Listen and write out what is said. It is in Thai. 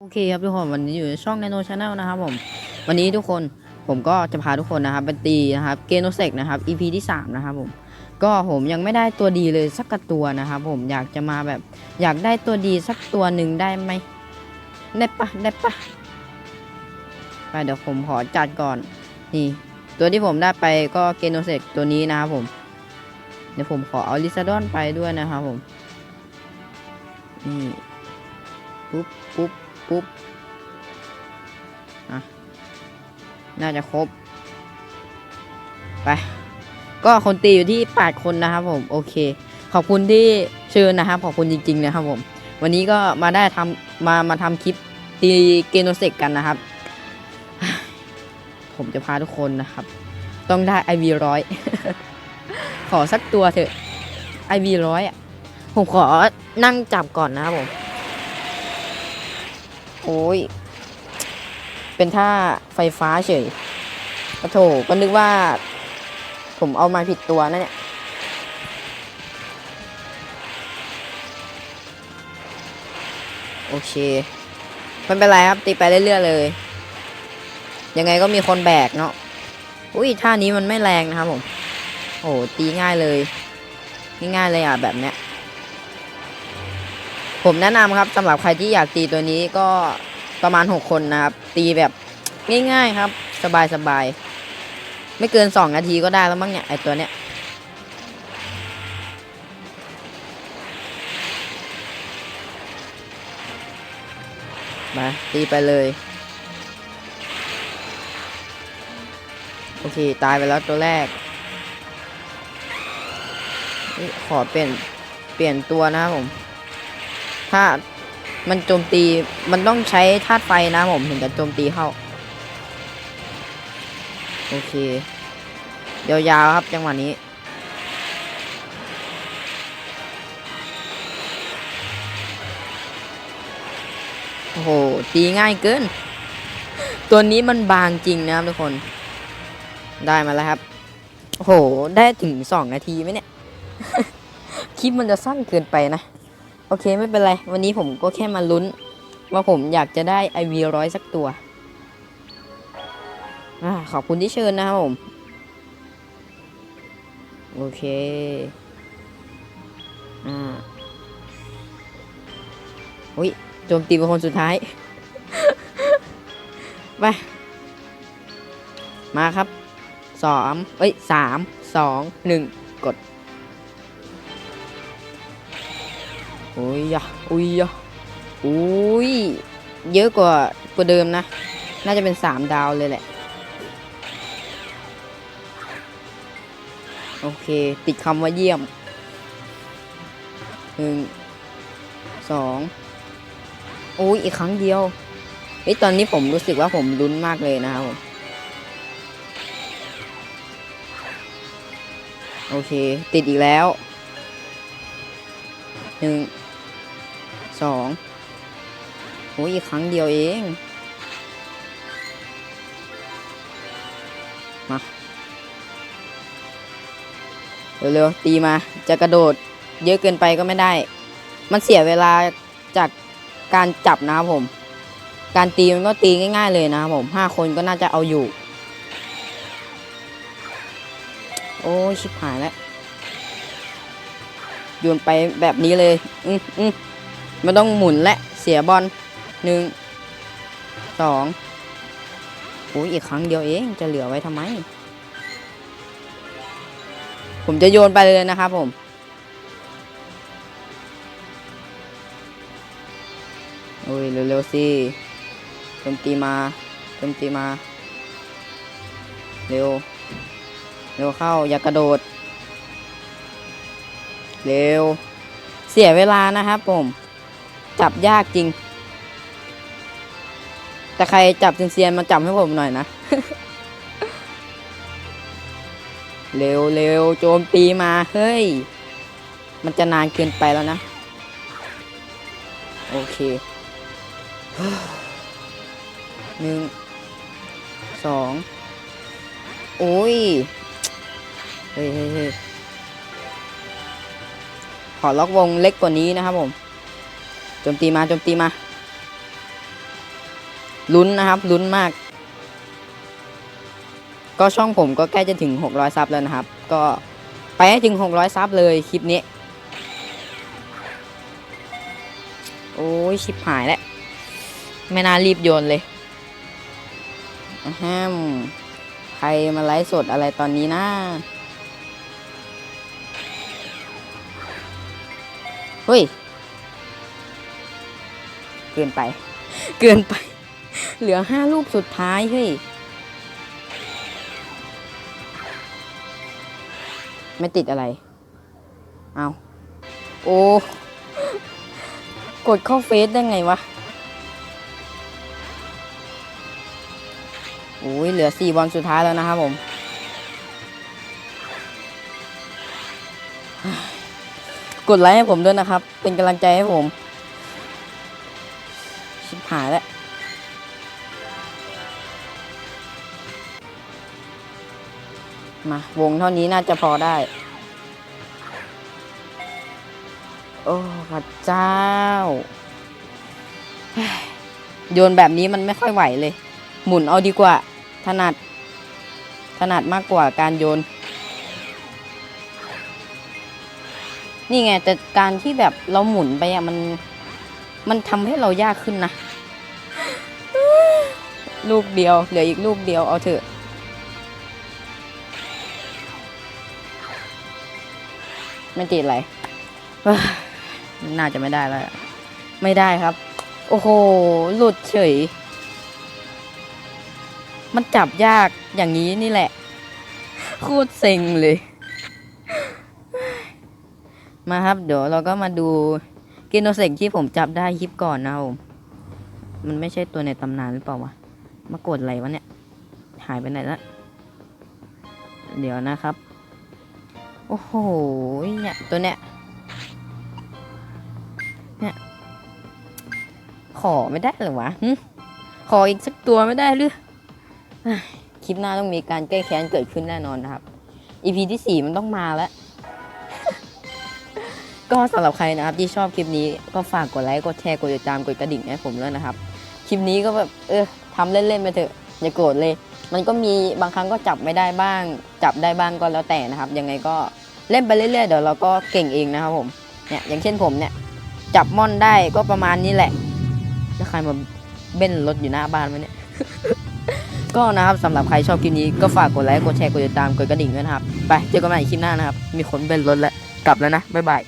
โอเคครับทุกคนวันนี้อยู่ในช่อง Nano Channel นะครับผมวันนี้ทุกคนผมก็จะพาทุกคนนะครับไปตีนะครับเกโนเซกนะครับ EP ที่ 3 นะครับผมก็ผมยังไม่ได้ตัวดีเลยสักตัวนะครับผมอยากจะมาแบบ อยากได้ตัวดีสักตัวหนึ่งได้ไหมได้ปะได้ปะไปเดี๋ยวผมขอจัดก่อนนี่ตัวที่ผมได้ไปก็เกโนเซกตัวนี้นะครับผมเดี๋ยวผมขอเอาลิซาดอนไปด้วยนะครับผมนี่ปุ๊บปุ๊บ ปุ๊บอะน่าจะครบ ไป ก็คนตีอยู่ที่ 8 คนนะครับผม โอเค ขอบคุณที่เชิญนะครับ ขอบคุณจริงๆนะครับผม วันนี้ก็มาได้ทำมา มาทำคลิปตีเกโนเซกกันนะครับ ผมจะพาทุกคนนะครับ ต้องได้ไอวีร้อย ขอสักตัวเถอะไอวีร้อยอะ ผมขอนั่งจับก่อนนะครับผม โอ้ย เป็นท่าไฟฟ้าเฉยกระโถก็นึกว่า ผมเอามาผิดตัวนั่นเนี่ยโอเคไม่เป็นไรครับตีไปเรื่อยๆเลย ยังไงก็มีคนแบกเนาะอุ้ยท่านี้มันไม่แรงนะครับผม โอ้ตีง่ายเลย ง่ายๆเลยอะแบบเนี้ย ผมแนะนำครับสำหรับใครที่อยากตีตัวนี้ก็ประมาณ 6 คนนะครับ ตีแบบง่ายๆครับ สบายๆ ไม่เกิน 2 นาทีก็ได้แล้วมั้งเนี่ยไอตัวเนี้ยมาตีไปเลย โอเค ตายไปแล้วตัวแรก ขอเปลี่ยน เปลี่ยนตัวนะครับผม ถ้ามันโจมตีมันต้องใช้ธาตุไฟนะผมถึงจะโจมตีเข้า โอเคยาวๆครับจังหวะนี้ โอ้โห ตีง่ายเกิน ตัวนี้มันบางจริงนะครับทุกคน ได้มาแล้วครับ โอ้โห ได้ถึงสองนาทีไหมเนี่ย คลิปมันจะสั้นเกินไปนะ โอเคไม่เป็นไร วันนี้ผมก็แค่มาลุ้น ว่าผมอยากจะได้ไอวีร้อยสักตัวอขอบคุณที่เชิญนะครับผม โอเค อ่าอุ้ยโจมตีเป็นคนสุดท้าย ไป มาครับสองเอ้ยสามสองหนึ่งกด อุ้ยยะอุ้ยยะอุ้ยเยอะกว่ากว่าเดิมนะ น่าจะเป็นสามดาวเลยแหละ โอเค ติดคำว่าเยี่ยมหนึ่งสองโอ้ยอีกครั้งเดียวเฮ้ยตอนนี้ผมรู้สึกว่าผมลุ้นมากเลยนะครับผมโอเค ติดอีกแล้วหนึ่ง สองโอ้ยอีกครั้งเดียวเอง มา เร็วๆ ตีมา จะกระโดดเยอะเกินไปก็ไม่ได้ มันเสียเวลาจากการจับนะครับผม การตีมันก็ตีง่าย ๆ เลยนะครับผมห้าคนก็น่าจะเอาอยู่ โอ้ชิบหายแล้วโยนไปแบบนี้เลย อืมอืม ไม่ต้องหมุนและเสียบอลหนึ่งสองโอ้ยอีกครั้งเดียวเองจะเหลือไว้ทำไม ผมจะโยนไปเลยนะครับผม โอ้ยเร็วๆสิโจมตีมาโจมตีมา เร็ว เร็วเข้าอย่ากกระโดด เร็ว เสียเวลานะครับผม จับยากจริง แต่ใครจับเซียนๆมาจับให้ผมหน่อยนะ เร็วเร็วโจมตีมาเฮ้ย มันจะนานเกินไปแล้วนะ โอเคหนึ่งสองโอ้ย เฮ้ยเฮ้ยเฮ้ยขอล็อกวงเล็กกว่านี้นะครับผม จมตีมาโจมตีมา ลุ้นนะครับ ลุ้นมาก ก็ช่องผมก็ใกล้จะถึง 600 ซับแล้วนะครับ ก็ไปให้ถึง 600 ซับเลยคลิปนี้ โอ้ยชิบหายแล้ว ไม่น่ารีบโยนเลยอะแฮมใครมาไลฟ์สดอะไรตอนนี้นะเฮ้ย เกินไป เกินไป เหลือห้าลูกสุดท้ายเฮ้ย ไม่ติดอะไร เอาโอ้ กดเข้าเฟซได้ไงวะ โอ้ยเหลือสี่บอลสุดท้ายแล้วนะครับผมกดไลค์ให้ผมด้วยนะครับ เป็นกำลังใจให้ผม หายแล้วมาวงเท่านี้น่าจะพอได้ โอ้พระเจ้า โยนแบบนี้มันไม่ค่อยไหวเลย หมุนเอาดีกว่า ถนัด ถนัดมากกว่าการโยน นี่ไง แต่การที่แบบเราหมุนไปอะมัน มันทำให้เรายากขึ้นนะ ลูกเดียว เหลืออีกลูกเดียวเอาเถอะ ไม่ติดอะไรน่าจะไม่ได้แล้ว ไม่ได้ครับ โอ้โห หลุดเฉย มันจับยากอย่างนี้นี่แหละโคตรเซ็งเลย มาครับ เดี๋ยวเราก็มาดูกินโนเซกที่ผมจับได้คลิปก่อนนะผมมันไม่ใช่ตัวในตำนานหรือเปล่าวะ มากดอะไรวะเนี่ย หายไปไหนละเดี๋ยวนะครับ โอ้โห เนี่ย ตัวเนี้ย เนี่ย ขอไม่ได้เหรอวะขออีกสักตัวไม่ได้หรือเฮ้ยคลิปหน้าต้องมีการแก้แค้นเกิดขึ้นแน่นอนนะครับ EP ที่สี่มันต้องมาแล้ว ก็สำหรับใครนะครับ ที่ชอบคลิปนี้ก็ฝากกดไลค์ กดแชร์ กดติดตาม กดกระดิ่งให้ผมด้วยนะครับ คลิปนี้ก็แบบ เออ ทำเล่นๆไปเถอะอย่าโกรธเลย มันก็มีบางครั้งก็จับไม่ได้บ้าง จับได้บ้างก็แล้วแต่นะครับ ยังไงก็เล่นไปเรื่อยๆเดี๋ยวเราก็เก่งเองนะครับผมเนี่ยอย่างเช่นผมเนี่ยจับม่อนได้ก็ประมาณนี้แหละแล้วใครมาเบ้นรถอยู่หน้าบ้านวะเนี่ยก็นะครับสำหรับใครชอบคลิปนี้ก็ฝากกดไลค์กดแชร์กดติดตามกดกระดิ่งด้วยนะครับ ไปเจอกันใหม่คลิปหน้านะครับ มีคนเบ้นรถแล้วกลับแล้วนะบ๊ายบาย